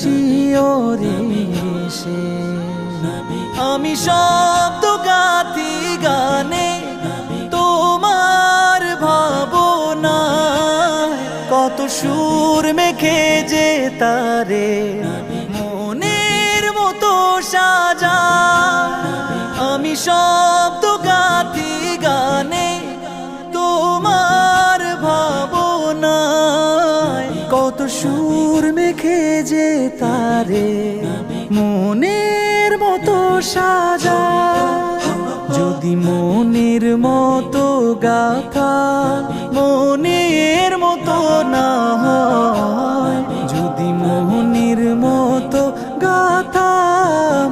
শিওরে এসে আমি শব্দ গাতি গানে তোমার ভাবনা কত সুর মেখে যে তারে মনের মতো সাজা। আমি শব্দ তারে মনের মতো সাজা। যদি মনের মতো গাথা, মনের মতো না হয়। যদি মনের মতো গাথা,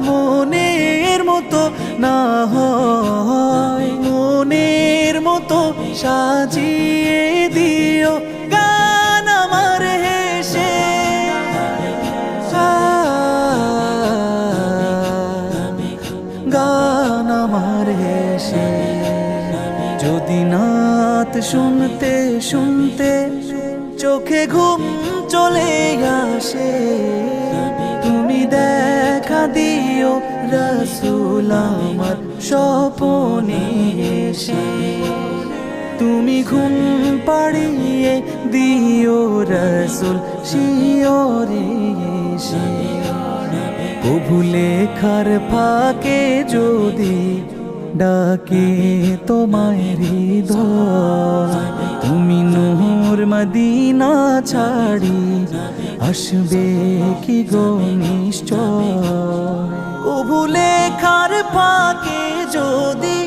মনের মতো না হয়। মনের মতো সাজিয়ে দিও নাত শুনতে শুনতে চোখে ঘুম চলে আসে। তুমি দেখা দিও রসুল আমার স্বপনে এসে। তুমি ঘুম পাড়িয়ে দিও রসুল শিওরে এসে। কভু লেখার ফাঁকে যদি ডাকে তোমায় হৃদয়। তুমি নোর মদিনা ছাড়ি, আসবে কি গো নিশ্চয়? কভু লেখার ফাঁকে যদি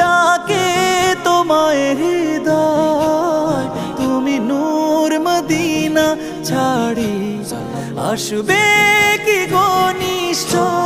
ডাকে তোমায় হৃদয়, তুমি নূর মদিনা ছাড়ি, আসবে কি গো নিশ্চয়?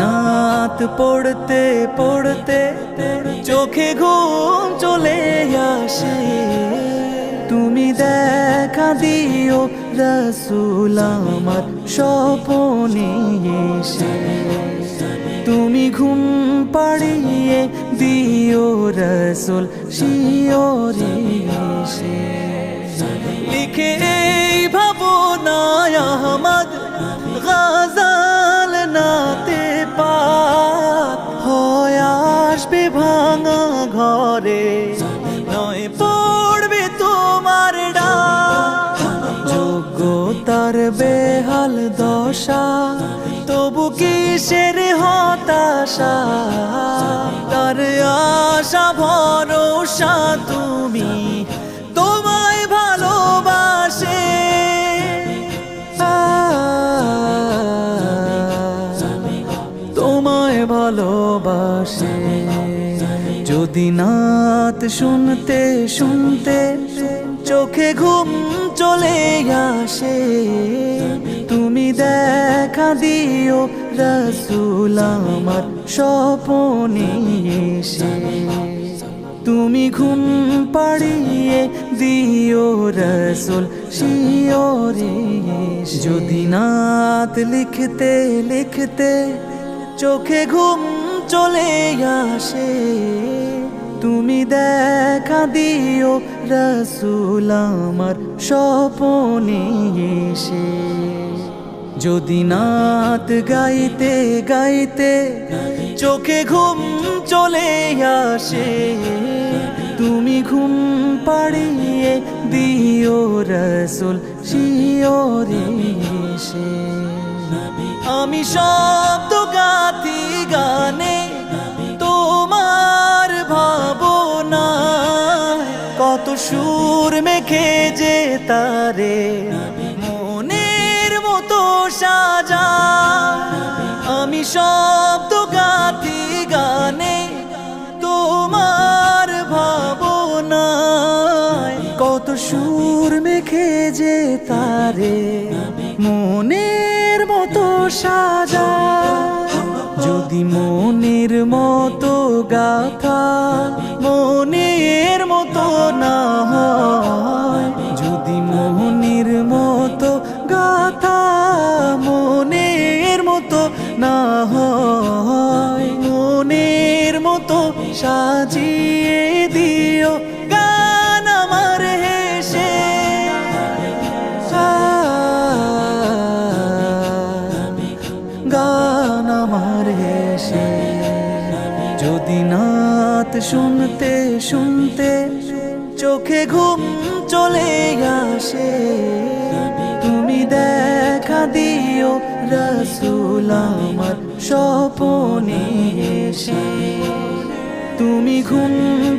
নাত পড়তে পড়তে চোখে ঘুম চলে আসে। তুমি দেখা দিও রসুল আমার স্বপনে তুমি ঘুম পাড়িয়ে দিও রসুল শিওরে এসে। লিখে এই ভাবনায় আহমদ গাজাল ঘরে নয়, পড়বে তোমার ডাক। যোগ্যতার বেহাল দশা, তবু কিসের হতাশা? তার আশা, ভরসা তুমি তোমায় ভালোবাসে। তোমায় ভালোবাসে। যদি নাত শুনতে শুনতে চোখে ঘুম চলে আসে। তুমি দেখা দিও রসুল আমার স্বপনে এসে। তুমি ঘুম পাড়িয়ে দিও রসুল শিওরে। যদি নাত লিখতে লিখতে চোখে ঘুম চলে আসে। তুমি দেখা দিও রসুল আমার স্বপনে এসে। যদি নাত গাইতে গাইতে চোখে ঘুম চলে আসে, তুমি ঘুম পাড়িয়ে দিও রসুল শিওরে এসে। আমি শব্দ তারে মনের মতো সাজা। আমি শব্দ গাথি গানে, তোমার ভাবনায়। কত সুর মেখে যে তারে মনের মতো সাজা। যদি মনের সাজিয়ে দিও গান আমার হেসে। গান আমার হেসে। যদি নাত শুনতে শুনতে চোখে ঘুম চলে আসে, তুমি দেখা দিও রসুল আমার স্বপনে এসে। তুমি ঘুম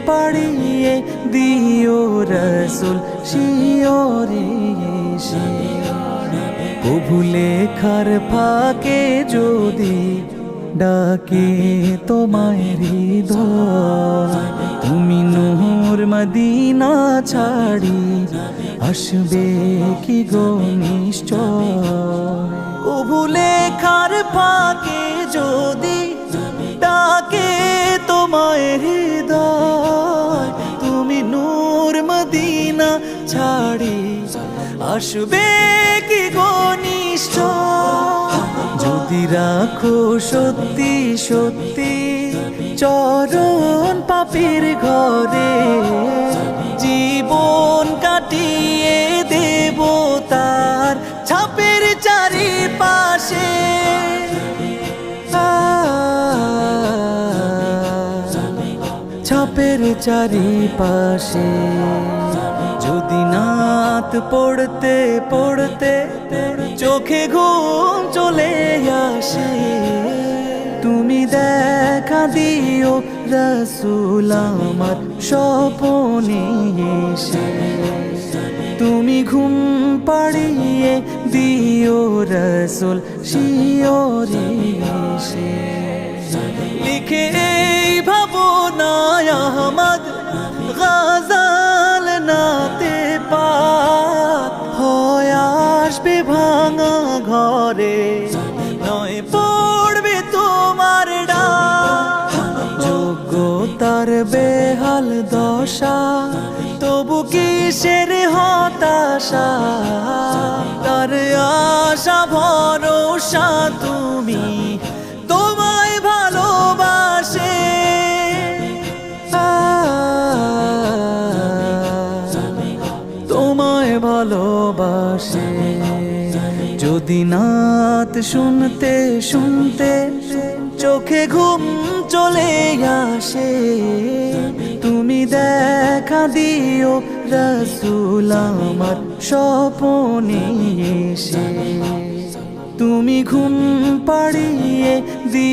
পাড়িয়ে দিও রসুল, শিওরে এসে। প্রভু লেখার ফাঁকে যদি ডাকে তোমায় হৃদয়, তুমি নূর মদিনা ছাড়ি, আসবে কি গো নিশ্চয়? প্রভু লেখার ফাঁকে যদি তোমায় হৃদয়, তুমি নূর মদিনা ছাড়ি। আসবে কি গনিষ্ঠ যদি রাখো সত্যি সত্যি চরণ পাপের ঘরে, জীবন চারিপাশে। যদি নাত পড়তে পড়তে চোখে ঘুম চলে আসে, তুমি দেখা দিও রসুল আমার স্বপনে এসে। তুমি ঘুম পাড়িয়ে দিও রসুল শিওরে এসে। লিখে আহমদ গাজাল নাতে পাক হয় আসবে ভাঙা ঘরে। নয় পড়বে তোমার ডাক। যোগ্যতার বেহাল দশা, তবু কিসের হতাশা? তার আশা, ভরসা তুমি যদি নাত শুনতে শুনতে চোখে ঘুম চলে আসে। তুমি দেখা দিও রসুল আমার স্বপনে এসে। তুমি ঘুম পাড়িয়ে দি